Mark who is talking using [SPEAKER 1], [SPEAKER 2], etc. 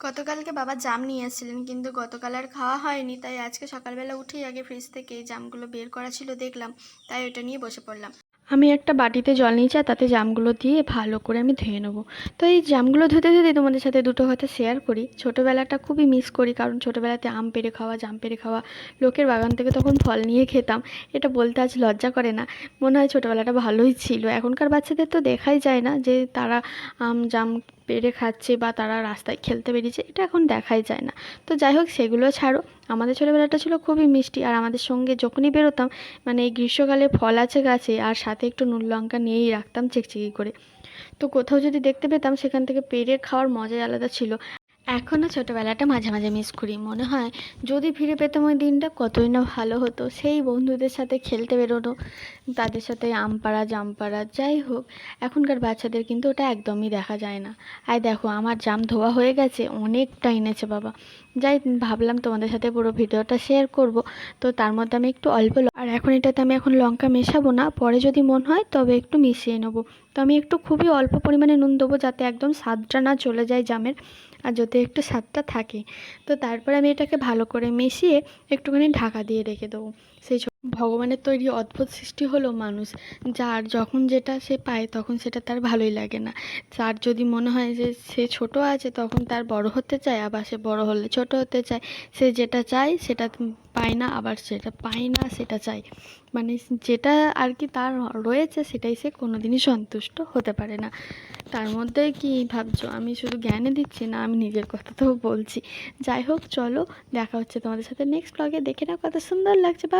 [SPEAKER 1] গতকালকে বাবা জাম নিয়ে এসেছিলেন কিন্তু গতকাল আর খাওয়া হয়নি, তাই আজকে সকালবেলা উঠেই আগে ফ্রিজ থেকে এই জামগুলো বের করা ছিল দেখলাম, তাই ওটা নিয়ে বসে পড়লাম। আমি একটা বাটিতে জল নিয়েছি আর তাতে জামগুলো দিয়ে ভালো করে আমি ধুয়ে নেব। তো এই জামগুলো ধুতে ধুতে তোমাদের সাথে দুটো কথা শেয়ার করি। ছোটোবেলাটা খুবই মিস করি, কারণ ছোটোবেলাতে আম পেড়ে খাওয়া, জাম পেড়ে খাওয়া, লোকের বাগান থেকে তখন ফল নিয়ে খেতাম, এটা বলতে আজ লজ্জা করে না। মনে হয় ছোটোবেলাটা ভালোই ছিল, এখনকার বাচ্চাদের তো দেখাই যায় না যে তারা আম, জাম পেড়ে খাচ্ছে বা তারা রাস্তায় খেলতে বেরিয়েছে, এটা এখন দেখাই যায় না। তো যাই হোক, সেগুলো ছাড়ো। আমাদের ছোটোবেলাটা ছিল খুবই মিষ্টি, আর আমাদের সঙ্গে যখনই বেরোতাম মানে এই গ্রীষ্মকালে ফল আছে গাছে, আর সাথে একটু নুন লঙ্কা নিয়েই রাখতাম চিকচিকি করে। তো কোথাও যদি দেখতে পেতাম, সেখান থেকে পেরে খাওয়ার মজাই আলাদা ছিল। এখনও ছোটোবেলাটা মাঝে মাঝে মিস করি। মনে হয় যদি ফিরে পেতাম ওই দিনটা, কতই না ভালো হতো। সেই বন্ধুদের সাথে খেলতে বেরোনো, তাদের সাথে আম পাড়া জাম পাড়া যাই হোক, এখনকার বাচ্চাদের কিন্তু ওটা একদমই দেখা যায় না। আর দেখো, আমার জাম ধোয়া হয়ে গেছে, অনেকটা এনেছে বাবা। যাই, ভাবলাম তোমাদের সাথে পুরো ভিডিওটা শেয়ার করব। তো তার মধ্যে আমি একটু অল্প আর এখন এটাতে আমি এখন লঙ্কা মেশাবো না, পরে যদি মন হয় তবে একটু মিশিয়ে নেব। তো আমি একটু খুবই অল্প পরিমাণে নুন দেবো যাতে একদম স্বাদটা না চলে যায় জামের। আর যদি একটু স্বাদটা থাকে, তো তারপরে আমি এটাকে ভালো করে মিশিয়ে একটুখানি ঢাকা দিয়ে রেখে দেবো। সেই ভগবানের তৈরি অদ্ভুত সৃষ্টি হলো মানুষ, যার যখন যেটা সে পায় তখন সেটা তার ভালোই লাগে না। তার যদি মনে হয় যে সে ছোট আছে তখন তার বড় হতে চায়, আবার সে বড় হলে ছোট হতে চায়। সে যেটা চায় সেটা পায় না, আবার সেটা পায় না, সেটা চায়। মানে যেটা আর কি তার রয়েছে সেটাই সে কোনোদিনই সন্তুষ্ট হতে পারে না। তার মধ্যে কি ভাবছ? আমি শুধু জ্ঞানে দিচ্ছি না, আমি নিজের কথা তো বলছি। যাই হোক, চলো, দেখা হচ্ছে তোমাদের সাথে নেক্সট ব্লগে দেখে নাও কত সুন্দর লাগছে। বা